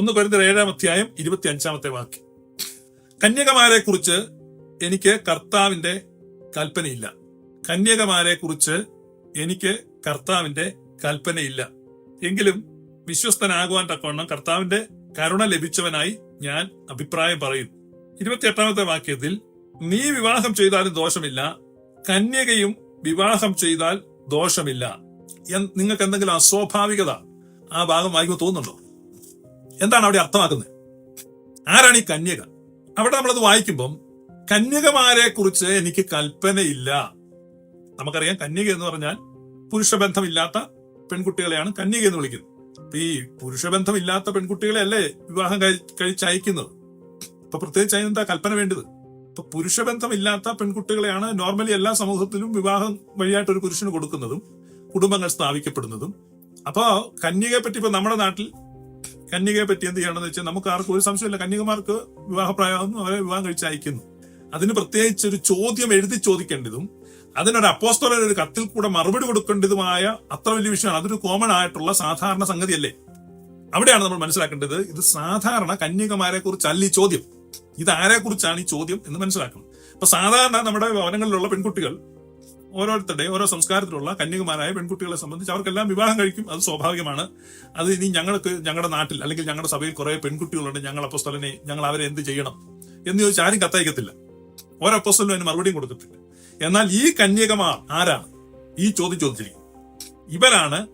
ഒന്ന് കൊരിന്തർ ഏഴാം അധ്യായം ഇരുപത്തി അഞ്ചാമത്തെ വാക്യം. കന്യകമാരെ കുറിച്ച് എനിക്ക് കർത്താവിന്റെ കൽപ്പനയില്ല. കന്യകമാരെ കുറിച്ച് എനിക്ക് കർത്താവിന്റെ കൽപ്പനയില്ല. എങ്കിലും വിശ്വസ്തനാകുവാൻ തക്കവണ്ണം കർത്താവിന്റെ കരുണ ലഭിച്ചവനായി ഞാൻ അഭിപ്രായം പറയും. ഇരുപത്തിയെട്ടാമത്തെ വാക്യത്തിൽ നീ വിവാഹം ചെയ്താലും ദോഷമില്ല. കന്യകയും വിവാഹം ചെയ്താൽ ദോഷമില്ല. നിങ്ങൾക്ക് എന്തെങ്കിലും അസ്വാഭാവികത ആ ഭാഗം വായിക്കുമ്പോൾ തോന്നുന്നുണ്ടോ? എന്താണ് അവിടെ അർത്ഥമാക്കുന്നത്? ആരാണ് ഈ കന്യക? അവിടെ നമ്മളത് വായിക്കുമ്പം കന്യകമാരെ കുറിച്ച് എനിക്ക് കൽപ്പനയില്ല. നമുക്കറിയാം കന്യക എന്ന് പറഞ്ഞാൽ പുരുഷബന്ധമില്ലാത്ത പെൺകുട്ടികളെയാണ് കന്യക എന്ന് വിളിക്കുന്നത്. അപ്പൊ ഈ പുരുഷബന്ധമില്ലാത്ത പെൺകുട്ടികളെ അല്ലേ വിവാഹം കഴി- കഴിച്ചയക്കുന്നത്? ഇപ്പൊ പ്രത്യേകിച്ച് അതിനെന്താ കൽപ്പന വേണ്ടത്? ഇപ്പൊ പുരുഷബന്ധമില്ലാത്ത പെൺകുട്ടികളെയാണ് നോർമലി എല്ലാ സമൂഹത്തിലും വിവാഹം വഴിയായിട്ട് ഒരു പുരുഷന് കൊടുക്കുന്നതും കുടുംബങ്ങൾ സ്ഥാപിക്കപ്പെടുന്നതും. അപ്പോ കന്യകയെ പറ്റി ഇപ്പൊ നമ്മുടെ നാട്ടിൽ കന്യകയെ പറ്റി എന്ത് ചെയ്യണമെന്ന് വെച്ചാൽ നമുക്ക് ആർക്കും ഒരു സംശയമില്ല. കന്യകമാർക്ക് വിവാഹപ്രായമാകുന്നു അവരെ വിവാഹം കഴിച്ച് അയക്കുന്നു അതിന് പ്രത്യേകിച്ച് ഒരു ചോദ്യം എഴുതി ചോദിക്കേണ്ടതും അതിനൊരു അപ്പോസ്തോലൻ ഒരു കത്തിൽ കൂടെ മറുപടി കൊടുക്കേണ്ടതുമായ അത്ര വലിയ വിഷയമാണ്. അതൊരു കോമൺ ആയിട്ടുള്ള സാധാരണ സംഗതിയല്ലേ? അവിടെയാണ് നമ്മൾ മനസ്സിലാക്കേണ്ടത് ഇത് സാധാരണ കന്യകമാരെ കുറിച്ചല്ല ഈ ചോദ്യം. ഇത് ആരെ കുറിച്ചാണ് ഈ ചോദ്യം എന്ന് മനസ്സിലാക്കണം. അപ്പൊ സാധാരണ നമ്മുടെ ഭവനങ്ങളിലുള്ള പെൺകുട്ടികൾ ഓരോരുത്തരുടെ ഓരോ സംസ്കാരത്തിലുള്ള കന്യകുമാരായ പെൺകുട്ടികളെ സംബന്ധിച്ച് അവർക്കെല്ലാം വിവാഹം കഴിക്കും. അത് സ്വാഭാവികമാണ്. അത് ഇനി ഞങ്ങൾക്ക് ഞങ്ങളുടെ നാട്ടിൽ അല്ലെങ്കിൽ ഞങ്ങളുടെ സഭയിൽ കുറെ പെൺകുട്ടികളുണ്ട്. ഞങ്ങൾ അപ്പസ്തലനെ ഞങ്ങൾ അവരെ എന്ത് ചെയ്യണം എന്ന് ചോദിച്ചാൽ ആരും കത്തയക്കത്തില്ല. ഓരോ അപ്പസ്തലും അതിന് മറുപടിയും കൊടുത്തിട്ടില്ല. എന്നാൽ ഈ കന്യകമാർ ആരാണ്? ഈ ചോദ്യം ചോദിച്ചിരിക്കും ഇവരാണ്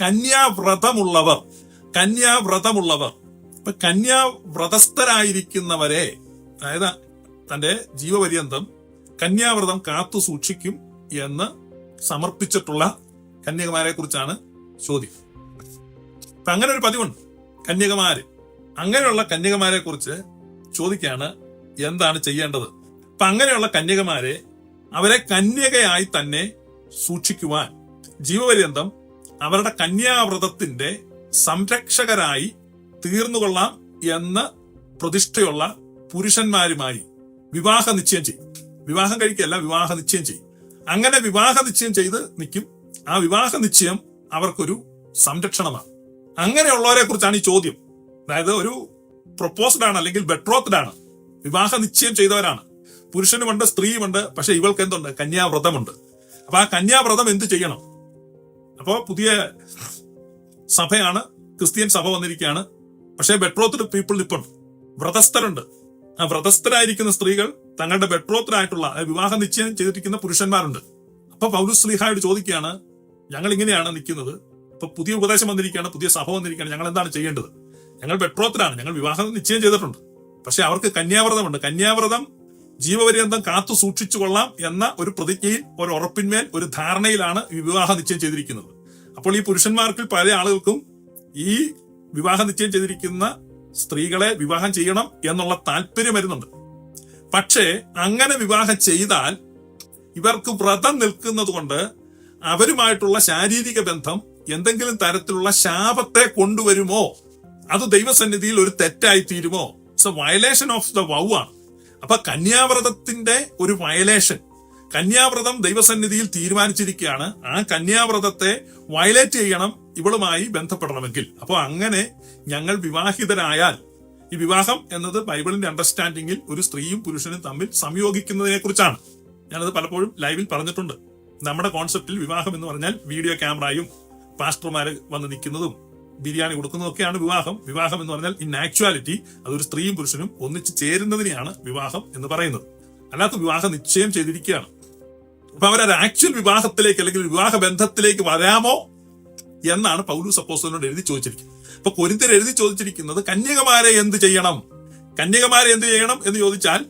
കന്യാവ്രതമുള്ളവർ. കന്യാവ്രതമുള്ളവർ. ഇപ്പൊ കന്യാവ്രതസ്ഥരായിരിക്കുന്നവരെ അതായത് തന്റെ ജീവപര്യന്തം കന്യാവ്രതം കാത്തു സൂക്ഷിക്കും എന്ന് സമർപ്പിച്ചിട്ടുള്ള കന്യകമാരെ കുറിച്ചാണ് ചോദ്യം. അപ്പൊ അങ്ങനെ ഒരു പതിവുണ്ട്. കന്യകമാര്. അങ്ങനെയുള്ള കന്യകമാരെ കുറിച്ച് ചോദിക്കാണ് എന്താണ് ചെയ്യേണ്ടത്? അപ്പൊ അങ്ങനെയുള്ള കന്യകമാരെ അവരെ കന്യകയായി തന്നെ സൂക്ഷിക്കുവാൻ ജീവപര്യന്തം അവരുടെ കന്യാവ്രതത്തിന്റെ സംരക്ഷകരായി തീർന്നുകൊള്ളാം എന്ന പ്രതിഷ്ഠയുള്ള പുരുഷന്മാരുമായി വിവാഹ നിശ്ചയം ചെയ്യും. വിവാഹം കഴിക്കുകയല്ല വിവാഹ നിശ്ചയം ചെയ്യും. അങ്ങനെ വിവാഹ നിശ്ചയം ചെയ്ത് നിൽക്കും. ആ വിവാഹ നിശ്ചയം അവർക്കൊരു സംരക്ഷണമാണ്. അങ്ങനെയുള്ളവരെ കുറിച്ചാണ് ഈ ചോദ്യം. അതായത് ഒരു പ്രൊപ്പോസ്ഡ് ആണ് അല്ലെങ്കിൽ ബെട്രോത്ഡ് ആണ്. വിവാഹ നിശ്ചയം ചെയ്തവരാണ്. പുരുഷനുമുണ്ട് സ്ത്രീയുമുണ്ട് പക്ഷെ ഇവൾക്ക് എന്തുണ്ട്? കന്യാവ്രതമുണ്ട്. അപ്പൊ ആ കന്യാവ്രതം എന്ത് ചെയ്യണം? അപ്പോ പുതിയ സഭയാണ് ക്രിസ്ത്യൻ സഭ വന്നിരിക്കുകയാണ്. പക്ഷേ ബെട്രോത്ഡ് പീപ്പിൾ ഇപ്പം വ്രതസ്ഥരുണ്ട്. ആ വ്രതസ്ഥരായിരിക്കുന്ന സ്ത്രീകൾ തങ്ങളുടെ ബെട്രോത്തരായിട്ടുള്ള വിവാഹ നിശ്ചയം ചെയ്തിരിക്കുന്ന പുരുഷന്മാരുണ്ട്. അപ്പൊ പൗലൂസ് സ്ലീഹായോട് ചോദിക്കുകയാണ് ഞങ്ങൾ ഇങ്ങനെയാണ് നിൽക്കുന്നത്? ഇപ്പൊ പുതിയ ഉപദേശം വന്നിരിക്കുകയാണ് പുതിയ സഭ വന്നിരിക്കുകയാണ് ഞങ്ങൾ എന്താണ് ചെയ്യേണ്ടത്? ഞങ്ങൾ ബെട്രോത്തരാണ് ഞങ്ങൾ വിവാഹം നിശ്ചയം ചെയ്തിട്ടുണ്ട്. പക്ഷെ അവർക്ക് കന്യാവ്രതമുണ്ട്. കന്യാവ്രതം ജീവപര്യന്തം കാത്തു സൂക്ഷിച്ചു കൊള്ളാം എന്ന ഒരു പ്രതിജ്ഞയിൽ ഒരു ഉറപ്പിന്മേൽ ഒരു ധാരണയിലാണ് ഈ വിവാഹ നിശ്ചയം ചെയ്തിരിക്കുന്നത്. അപ്പോൾ ഈ പുരുഷന്മാർക്ക് പല ആളുകൾക്കും ഈ വിവാഹ നിശ്ചയം ചെയ്തിരിക്കുന്ന സ്ത്രീകളെ വിവാഹം ചെയ്യണം എന്നുള്ള താല്പര്യം വരുന്നുണ്ട്. പക്ഷേ അങ്ങനെ വിവാഹം ചെയ്താൽ ഇവർക്ക് വ്രതം നിൽക്കുന്നത് കൊണ്ട് അവരുമായിട്ടുള്ള ശാരീരിക ബന്ധം എന്തെങ്കിലും തരത്തിലുള്ള ശാപത്തെ കൊണ്ടുവരുമോ? അത് ദൈവസന്നിധിയിൽ ഒരു തെറ്റായി തീരുമോ? It's a violation of the vow ആണ്. അപ്പൊ കന്യാവ്രതത്തിന്റെ ഒരു വയലേഷൻ കന്യാവ്രതം ദൈവസന്നിധിയിൽ തീരുമാനിച്ചിരിക്കുകയാണ്. ആ കന്യാവ്രതത്തെ വയലേറ്റ് ചെയ്യണം ഇവളുമായി ബന്ധപ്പെടണമെങ്കിൽ. അപ്പോൾ അങ്ങനെ ഞങ്ങൾ വിവാഹിതരായാൽ ഈ വിവാഹം എന്നത് ബൈബിളിന്റെ അണ്ടർസ്റ്റാൻഡിങ്ങിൽ ഒരു സ്ത്രീയും പുരുഷനും തമ്മിൽ സംയോഗിക്കുന്നതിനെ കുറിച്ചാണ് ഞാനത് പലപ്പോഴും ലൈവിൽ പറഞ്ഞിട്ടുണ്ട്. നമ്മുടെ കോൺസെപ്റ്റിൽ വിവാഹം എന്ന് പറഞ്ഞാൽ വീഡിയോ ക്യാമറയും പാസ്റ്റർമാര് വന്ന് നിൽക്കുന്നതും ബിരിയാണി കൊടുക്കുന്നതൊക്കെയാണ് വിവാഹം. വിവാഹം എന്ന് പറഞ്ഞാൽ ഇൻ ആക്ച്വാലിറ്റി അതൊരു സ്ത്രീയും പുരുഷനും ഒന്നിച്ച് ചേരുന്നതിനെയാണ് വിവാഹം എന്ന് പറയുന്നത്. അല്ലാത്ത വിവാഹം നിശ്ചയം ചെയ്തിരിക്കുകയാണ്. അപ്പൊ അവരൊരു ആക്ച്വൽ വിവാഹത്തിലേക്ക് അല്ലെങ്കിൽ വിവാഹ ബന്ധത്തിലേക്ക് വരാമോ എന്നാണ് പൗലൂസ് അപ്പോസ്തലനോട് എഴുതി ചോദിച്ചിരിക്കുന്നത്. അപ്പൊ കൊരിന്തർ എഴുതി ചോദിച്ചിരിക്കുന്നത് കന്യകമാരെ എന്ത് ചെയ്യണം? കന്യകമാരെ എന്ത് ചെയ്യണം എന്ന് ചോദിച്ചാൽ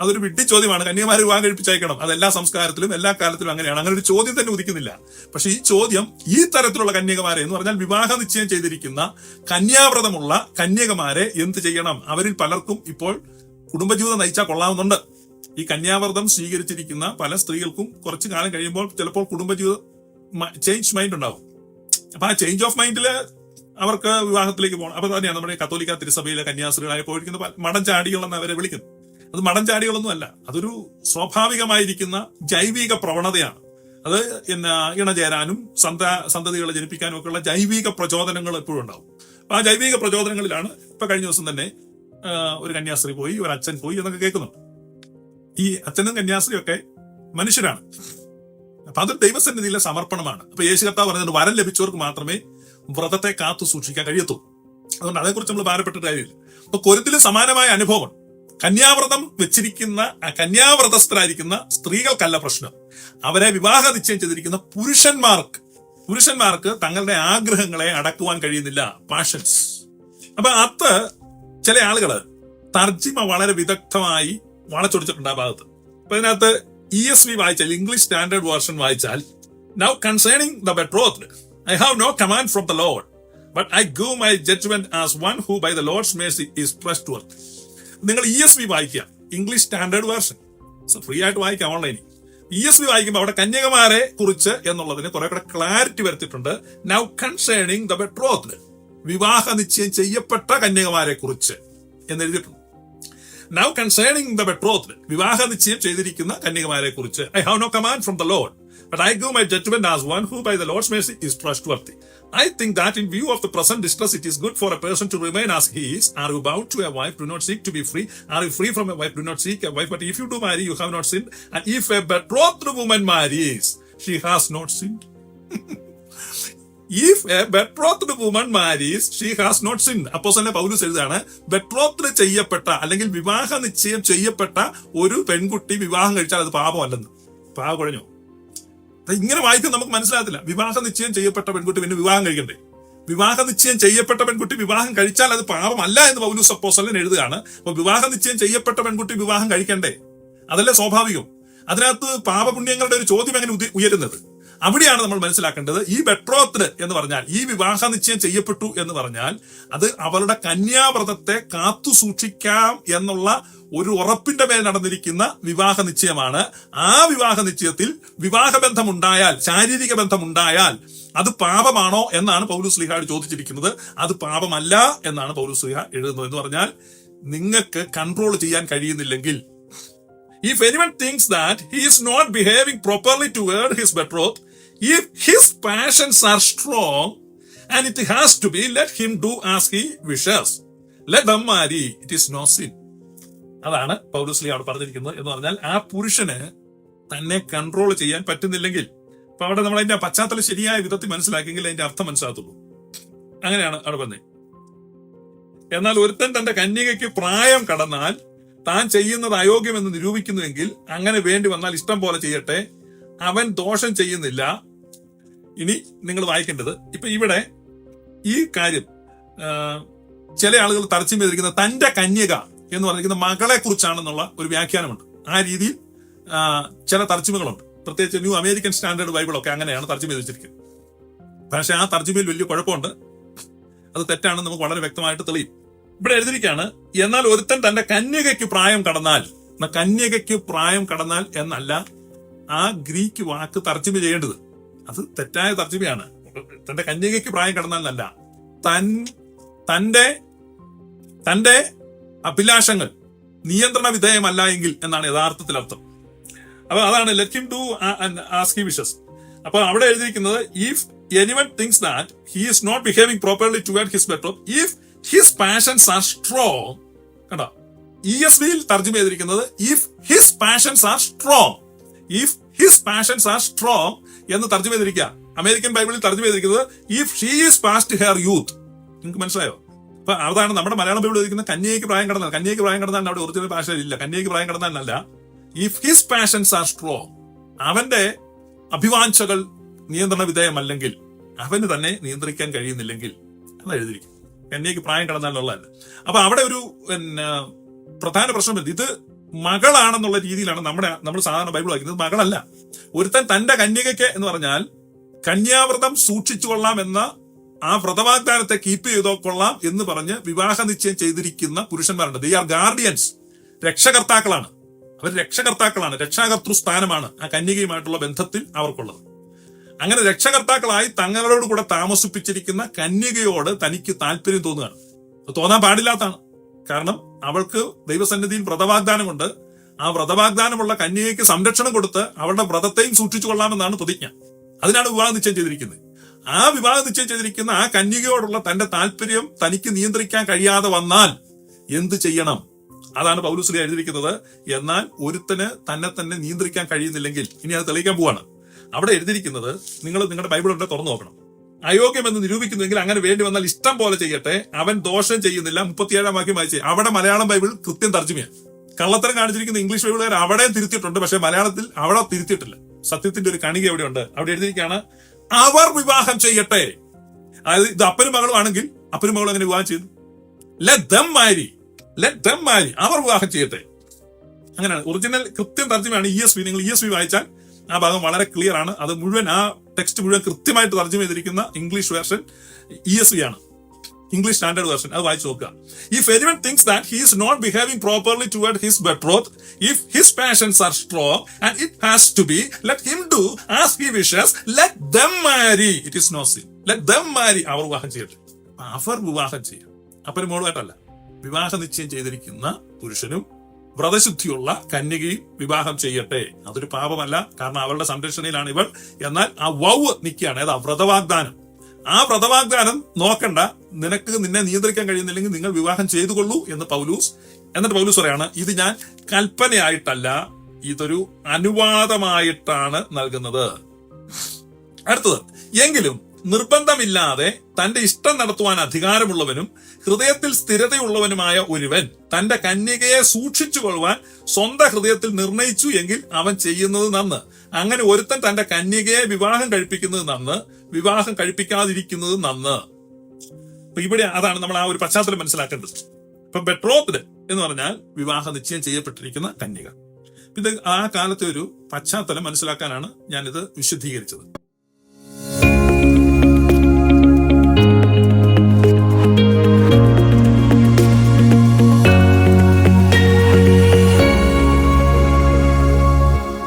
അതൊരു വിട്ടി ചോദ്യമാണ്. കന്യകമാരെ വിവാഹം കഴിപ്പിച്ചയക്കണം. അത് എല്ലാ സംസ്കാരത്തിലും എല്ലാ കാലത്തിലും അങ്ങനെയാണ്. അങ്ങനെ ഒരു ചോദ്യം തന്നെ ഉദിക്കുന്നില്ല. പക്ഷെ ഈ ചോദ്യം ഈ തരത്തിലുള്ള കന്യകമാരെ എന്ന് പറഞ്ഞാൽ വിവാഹ നിശ്ചയം ചെയ്തിരിക്കുന്ന കന്യാവ്രതമുള്ള കന്യകമാരെ എന്ത് ചെയ്യണം? അവരിൽ പലർക്കും ഇപ്പോൾ കുടുംബജീവിതം നയിച്ചാൽ കൊള്ളാവുന്നുണ്ട്. ഈ കന്യാവ്രതം സ്വീകരിച്ചിരിക്കുന്ന പല സ്ത്രീകൾക്കും കുറച്ചു കാലം കഴിയുമ്പോൾ ചിലപ്പോൾ കുടുംബജീവിതം ചേഞ്ച് മൈൻഡ് ഉണ്ടാവും. അപ്പൊ ആ ചേഞ്ച് ഓഫ് മൈൻഡിൽ അവർക്ക് വിവാഹത്തിലേക്ക് പോകണം അപ്പൊ തന്നെയാണ് നമ്മുടെ കത്തോലിക്ക തിരുസഭയിലെ കന്യാസ്ത്രീകളായി പോയിരിക്കുന്ന മടം ചാടികളെന്ന് അവരെ വിളിക്കുന്നു. അത് മടം ചാടികളൊന്നും അല്ല. അതൊരു സ്വാഭാവികമായിരിക്കുന്ന ജൈവിക പ്രവണതയാണ്. അത് പിന്നെ ഇണചേരാനും സന്ത സന്തതികളെ ജനിപ്പിക്കാനും ഒക്കെയുള്ള ജൈവിക പ്രചോദനങ്ങൾ എപ്പോഴും ഉണ്ടാവും. അപ്പൊ ആ ജൈവിക പ്രചോദനങ്ങളിലാണ് ഇപ്പൊ കഴിഞ്ഞ ദിവസം തന്നെ ഒരു കന്യാസ്ത്രീ പോയി ഒരു അച്ഛൻ പോയി എന്നൊക്കെ കേൾക്കുന്നുണ്ട്. ഈ അച്ഛനും കന്യാസ്ത്രീയും ഒക്കെ മനുഷ്യരാണ്. അപ്പൊ അതൊരു ദൈവസന്നിധിയിലെ സമർപ്പണമാണ്. അപ്പൊ യേശു കർത്താവ് പറഞ്ഞത് വരം ലഭിച്ചവർക്ക് മാത്രമേ വ്രതത്തെ കാത്തു സൂക്ഷിക്കാൻ കഴിയത്തുള്ളൂ അതുകൊണ്ട് അതേക്കുറിച്ച് നമ്മൾ ഭാരപ്പെട്ടിട്ട് കാര്യമില്ല. അപ്പൊ കൊരുത്തിൽ സമാനമായ അനുഭവം കന്യാവ്രതം വെച്ചിരിക്കുന്ന കന്യാവ്രതസ്ഥരായിരിക്കുന്ന സ്ത്രീകൾക്കല്ല പ്രശ്നം. അവരെ വിവാഹ നിശ്ചയം ചെയ്തിരിക്കുന്ന പുരുഷന്മാർക്ക് പുരുഷന്മാർക്ക് തങ്ങളുടെ ആഗ്രഹങ്ങളെ അടക്കുവാൻ കഴിയുന്നില്ല. പാഷൻസ് അപ്പൊ അത് ചില ആളുകൾ തർജിമ വളരെ വിദഗ്ധമായി വളച്ചൊടിച്ചിട്ടുണ്ട് ആ ഭാഗത്ത്. അപ്പൊ ഇതിനകത്ത് ഇ എസ് വി വായിച്ചാൽ ഇംഗ്ലീഷ് സ്റ്റാൻഡേർഡ് വേർഷൻ വായിച്ചാൽ now concerning the betrothed I have no command from the Lord but I go my judgement as one who by the Lord's mercy is trustworthy നിങ്ങൾ E S V വായിക്കുക English standard version free ആയിട്ട് വായിക്കാം ഓൺലൈനിൽ E S V വായിക്കുമ്പോൾ അവിടെ കന്യകമാരെ കുറിച്ച് എന്നുള്ളതിന് കുറെ കൂടെ ക്ലാരിറ്റി വരുത്തിയിട്ടുണ്ട്. നൗ കൺസേണിംഗ് ദ ബെട്രോത്ത് വിവാഹ നിശ്ചയം ചെയ്യപ്പെട്ട കന്യകമാരെ കുറിച്ച് എന്ന് എഴുതിയിട്ടുണ്ട്. നൗ കൺസേണിംഗ് ദ ബെട്രോത്ത് വിവാഹ നിശ്ചയം ചെയ്തിരിക്കുന്ന കന്യകമാരെ കുറിച്ച് I have no command from the Lord but I go my judgement as one who by the Lord's mercy is trustworthy. I think that in view of the present distress, it is good for a person to remain as he is. Are you bound to a wife? Do not seek to be free. Are you free from a wife? Do not seek a wife. But if you do marry, you have not sinned. And if a betrothed woman marries, she has not sinned. If a betrothed woman marries she has not sin അപ്പോ തന്നെ പൗലൂസ് എഴുതാണ് ബെട്രോത്ത് ചെയ്യപ്പെട്ട അല്ലെങ്കിൽ വിവാഹ നിശ്ചയം ചെയ്യപ്പെട്ട ഒരു പെൺകുട്ടി വിവാഹം കഴിച്ചാൽ അത് പാപമല്ലെന്ന്. പാപ കുഴഞ്ഞു? ഇങ്ങനെ വായിക്കാൻ നമുക്ക് മനസ്സിലാകത്തില്ല. വിവാഹ നിശ്ചയം ചെയ്യപ്പെട്ട പെൺകുട്ടി പിന്നെ വിവാഹം കഴിക്കണ്ടേ? വിവാഹ നിശ്ചയം ചെയ്യപ്പെട്ട പെൺകുട്ടി വിവാഹം കഴിച്ചാൽ അത് പാപമല്ല എന്ന് പൗലൂസ് അപ്പോസ്തലൻ എഴുതുകയാണ്. അപ്പൊ വിവാഹ നിശ്ചയം ചെയ്യപ്പെട്ട പെൺകുട്ടി വിവാഹം കഴിക്കണ്ടേ? അതല്ലേ സ്വാഭാവികം. അതിനകത്ത് പാപപുണ്യങ്ങളുടെ ഒരു ചോദ്യം എങ്ങനെ ഉയരുന്നത്? അവിടെയാണ് നമ്മൾ മനസ്സിലാക്കേണ്ടത് ഈ ബെട്രോത്തിന് എന്ന് പറഞ്ഞാൽ ഈ വിവാഹ നിശ്ചയം ചെയ്യപ്പെട്ടു എന്ന് പറഞ്ഞാൽ അത് അവളുടെ കന്യാവ്രതത്തെ കാത്തു സൂക്ഷിക്കാം എന്നുള്ള ഒരു ഉറപ്പിന്റെ മേൽ നടന്നിരിക്കുന്ന വിവാഹ നിശ്ചയമാണ് ആ വിവാഹ നിശ്ചയത്തിൽ ഉണ്ടായാൽ ശാരീരിക ബന്ധം ഉണ്ടായാൽ അത് പാപമാണോ എന്നാണ് പൗലൂസ് ലിഹാട് ചോദിച്ചിരിക്കുന്നത്. അത് പാപമല്ല എന്നാണ് പൗലൂസ് ലിഹ എഴുതുന്നത് എന്ന് പറഞ്ഞാൽ നിങ്ങൾക്ക് കൺട്രോൾ ചെയ്യാൻ കഴിയുന്നില്ലെങ്കിൽ if anyone thinks that he he not behaving properly toward his betrothed, if his passions are strong and it has to be let him do as he wishes let marry. It is no sin അതാണ് പൗരസ്ലി അവിടെ പറഞ്ഞിരിക്കുന്നത് എന്ന് പറഞ്ഞാൽ ആ പുരുഷന് തന്നെ control ചെയ്യാൻ പറ്റുന്നില്ലെങ്കിൽ. അപ്പൊ അവിടെ നമ്മൾ അതിന്റെ പശ്ചാത്തലം ശരിയായ വിധത്തിൽ മനസ്സിലാക്കിയെങ്കിൽ അതിന്റെ അർത്ഥം മനസ്സിലാകത്തുള്ളൂ. അങ്ങനെയാണ് അവിടെ പറഞ്ഞത്. എന്നാൽ ഒരുത്തൻ തന്റെ കന്യകയ്ക്ക് പ്രായം കടന്നാൽ താൻ ചെയ്യുന്നത് അയോഗ്യമെന്ന് നിരൂപിക്കുന്നുവെങ്കിൽ അങ്ങനെ വേണ്ടി വന്നാൽ ഇഷ്ടം പോലെ ചെയ്യട്ടെ. അവൻ ദോഷം ചെയ്യുന്നില്ല. ഇനി നിങ്ങൾ വായിക്കേണ്ടത് ഇപ്പൊ ഇവിടെ ഈ കാര്യം ചില ആളുകൾ തർച്ചം ചെയ്തിരിക്കുന്ന തന്റെ കന്യക എന്ന് പറഞ്ഞിരിക്കുന്ന മകളെ കുറിച്ചാണെന്നുള്ള ഒരു വ്യാഖ്യാനമുണ്ട്. ആ രീതിയിൽ ചില തർജിമകളുണ്ട്. പ്രത്യേകിച്ച് ന്യൂ അമേരിക്കൻ സ്റ്റാൻഡേർഡ് ബൈബിളൊക്കെ അങ്ങനെയാണ് തർജമ വെച്ചിരിക്കുന്നത് പക്ഷെ ആ തർജമയിൽ വലിയ കുഴപ്പമുണ്ട്. അത് തെറ്റാണെന്ന് നമുക്ക് വളരെ വ്യക്തമായിട്ട് തെളിയും. ഇവിടെ എഴുതിയിരിക്കുകയാണ് എന്നാൽ ഒരുത്തൻ തന്റെ കന്യകയ്ക്ക് പ്രായം കടന്നാൽ കന്യകയ്ക്ക് പ്രായം കടന്നാൽ എന്നല്ല ആ ഗ്രീക്ക് വാക്ക് തർജമ ചെയ്യേണ്ടത്. അത് തെറ്റായ തർജിമയാണ്. തന്റെ കന്യകയ്ക്ക് പ്രായം കടന്നാലല്ല. തൻ തന്റെ തന്റെ അഭിലാഷങ്ങൾ നിയന്ത്രണ വിധേയമല്ല എങ്കിൽ എന്നാണ് യഥാർത്ഥത്തിൽ അർത്ഥം. അപ്പൊ അതാണ് let him do as he wishes അപ്പൊ അവിടെ എഴുതിയിരിക്കുന്നത് if anyone thinks that he is not behaving properly toward his better if his passions are strong കണ്ടോ? ഇ എസ് ബിയിൽ തർജമ ചെയ്തിരിക്കുന്നത് if his passions are strong if his passions are strong എന്ന് തർജമ ചെയ്തിരിക്കുക. അമേരിക്കൻ ബൈബിളിൽ തർജമ ചെയ്തിരിക്കുന്നത് if she is past her youth നിങ്ങൾക്ക് മനസ്സിലായോ? അപ്പൊ അതാണ് നമ്മുടെ മലയാളം ബൈബിൾ ഇരിക്കുന്ന കന്യയ്ക്ക് പ്രായം കടന്നാൽ കന്യയ്ക്ക് പ്രായം കടന്നാൽ അവിടെ ഒറിജിനൽ ഭാഷയിൽ ഇല്ല. കന്യയ്ക്ക് പ്രായം കടന്നാലല്ല if his passions are strong അവന്റെ അഭിവാഞ്ചകൾ നിയന്ത്രണ വിധേയമല്ലെങ്കിൽ അവന് തന്നെ നിയന്ത്രിക്കാൻ കഴിയുന്നില്ലെങ്കിൽ അത് എഴുതിയിരിക്കും കന്യയ്ക്ക് പ്രായം കടന്നാലുള്ളതല്ല അപ്പൊ അവിടെ ഒരു പിന്നെ പ്രധാന പ്രശ്നം ഇത് മകളാണെന്നുള്ള രീതിയിലാണ് നമ്മുടെ നമ്മൾ സാധാരണ ബൈബിൾ വായിക്കുന്നത്. മകളല്ല. ഒരുത്തൻ തന്റെ കന്യകയ്ക്ക് എന്ന് പറഞ്ഞാൽ കന്യാവ്രതം സൂക്ഷിച്ചു കൊള്ളാം എന്ന ആ വ്രതവാഗ്ദാനത്തെ കീപ്പ് ചെയ്തോ കൊള്ളാം എന്ന് പറഞ്ഞ് വിവാഹ നിശ്ചയം ചെയ്തിരിക്കുന്ന പുരുഷന്മാരുണ്ട്. ദേ ആർ ഗാർഡിയൻസ് രക്ഷകർത്താക്കളാണ്. അവർ രക്ഷകർത്താക്കളാണ്. രക്ഷാകർത്തൃ സ്ഥാനമാണ് ആ കന്യകയുമായിട്ടുള്ള ബന്ധത്തിൽ അവർക്കുള്ളത്. അങ്ങനെ രക്ഷകർത്താക്കളായി തങ്ങളോട് കൂടെ താമസിപ്പിച്ചിരിക്കുന്ന കന്യകയോട് തനിക്ക് താല്പര്യം തോന്നുകയാണ്. തോന്നാൻ പാടില്ലാത്തതാണ്. കാരണം അവൾക്ക് ദൈവസന്നിധിയിൽ വ്രതവാഗ്ദാനമുണ്ട്. ആ വ്രതവാഗ്ദാനമുള്ള കന്യകയ്ക്ക് സംരക്ഷണം കൊടുത്ത് അവളുടെ വ്രതത്തെയും സൂക്ഷിച്ചു കൊള്ളാമെന്നാണ് പ്രതിജ്ഞ. അതിനാണ് വിവാഹ നിശ്ചയം ചെയ്തിരിക്കുന്നത്. ആ വിവാഹ നിശ്ചയം ചെയ്തിരിക്കുന്ന ആ കന്യകയോടുള്ള തന്റെ താല്പര്യം തനിക്ക് നിയന്ത്രിക്കാൻ കഴിയാതെ വന്നാൽ എന്ത് ചെയ്യണം? അതാണ് പൗലുശ്രീ എഴുതിയിരിക്കുന്നത്. എന്നാൽ ഒരുത്തന് തന്നെ തന്നെ നിയന്ത്രിക്കാൻ കഴിയുന്നില്ലെങ്കിൽ ഇനി അത് തെളിയിക്കാൻ പോവാണ്. അവിടെ എഴുതിയിരിക്കുന്നത് നിങ്ങൾ നിങ്ങളുടെ ബൈബിൾ ഉണ്ടെ തുറന്നു നോക്കണം. അയോഗ്യമെന്ന് നിരൂപിക്കുന്നുവെങ്കിൽ അങ്ങനെ വേണ്ടി വന്നാൽ ഇഷ്ടം പോലെ ചെയ്യട്ടെ. അവൻ ദോഷം ചെയ്യുന്നില്ല. മുപ്പത്തിയേഴാം വാക്യം വായിച്ച് അവിടെ മലയാളം ബൈബിൾ കൃത്യം തർജമയാണ്. കള്ളത്തരം കാണിച്ചിരിക്കുന്ന ഇംഗ്ലീഷ് ബൈബിളുകാർ അവിടെ തിരുത്തിയിട്ടുണ്ട്. പക്ഷെ മലയാളത്തിൽ അവിടെ തിരുത്തിയിട്ടില്ല. സത്യത്തിന്റെ ഒരു കണിക എവിടെയുണ്ട് അവിടെ എഴുതിയിരിക്കുകയാണ് അവർ വിവാഹം ചെയ്യട്ടെ. അതായത് ഇത് അപ്പനും മകളും ആണെങ്കിൽ അപ്പനും മകളും അങ്ങനെ വിവാഹം ചെയ്തു ലെറ്റ് മാരി ലെറ്റ് മാരി അവർ വിവാഹം ചെയ്യട്ടെ. അങ്ങനെയാണ്. ഒറിജിനൽ കൃത്യം തർജമയാണ് ഇ എസ് വി. നിങ്ങൾ ഇ എസ് വി വായിച്ചാൽ ആ ഭാഗം വളരെ ക്ലിയർ ആണ്. അത് മുഴുവൻ ആ ടെക്സ്റ്റ് മുഴുവൻ കൃത്യമായിട്ട് തർജം ചെയ്തിരിക്കുന്ന English version E S V ആണ്. ഇംഗ്ലീഷ് സ്റ്റാൻഡേർഡ് വേർഷൻ അത് വായിച്ചു നോക്കുക. If anyone thinks that he is not behaving properly toward his betroth if his passions are strong and it has to be let him do as he wishes let them marry it is no sin let them marry അവർ വിവാഹം ചെയ്യട്ടെ. അവർ വിവാഹം ചെയ്യാം. അപ്പനും മോളുമായിട്ടല്ല. വിവാഹ നിശ്ചയം ചെയ്തിരിക്കുന്ന പുരുഷനും വ്രതശുദ്ധിയുള്ള കന്യകയും വിവാഹം ചെയ്യട്ടെ. അതൊരു പാപമല്ല. കാരണം അവളുടെ സംരക്ഷണയിലാണ് ഇവൾ. എന്നാൽ ആ വൗവ് നിൽക്കുകയാണ്. ഏതാ? വ്രതവാഗ്ദാനം. ആ വ്രതവാഗ്ദാനം നോക്കണ്ട. നിനക്ക് നിന്നെ നിയന്ത്രിക്കാൻ കഴിയുന്നില്ലെങ്കിൽ നിങ്ങൾ വിവാഹം ചെയ്തു കൊള്ളൂ എന്ന് പൗലൂസ് എന്നിട്ട് പൗലൂസ് പറയാണ് ഇത് ഞാൻ കൽപ്പനയായിട്ടല്ല. ഇതൊരു അനുവാദമായിട്ടാണ് നൽകുന്നത്. അടുത്തത് എങ്കിലും നിർബന്ധമില്ലാതെ തന്റെ ഇഷ്ടം നടത്തുവാൻ അധികാരമുള്ളവനും ഹൃദയത്തിൽ സ്ഥിരതയുള്ളവനുമായ ഒരുവൻ തന്റെ കന്യകയെ സൂക്ഷിച്ചു കൊള്ളുവാൻ സ്വന്തം ഹൃദയത്തിൽ നിർണയിച്ചു എങ്കിൽ അവൻ ചെയ്യുന്നത് നന്ന്. അങ്ങനെ ഒരുത്തൻ തന്റെ കന്യകയെ വിവാഹം കഴിപ്പിക്കുന്നത് നന്ന് വിവാഹം കഴിപ്പിക്കാതിരിക്കുന്നത് നന്ന്. ഇവിടെ അതാണ് നമ്മൾ ആ ഒരു പശ്ചാത്തലം മനസ്സിലാക്കേണ്ടത്. ഇപ്പൊ ബെട്രോത്ത് എന്ന് പറഞ്ഞാൽ വിവാഹ നിശ്ചയം ചെയ്യപ്പെട്ടിരിക്കുന്ന കന്യക. ഇത് ആ കാലത്തെ ഒരു പശ്ചാത്തലം മനസ്സിലാക്കാനാണ് ഞാനിത് വിശദീകരിച്ചത്.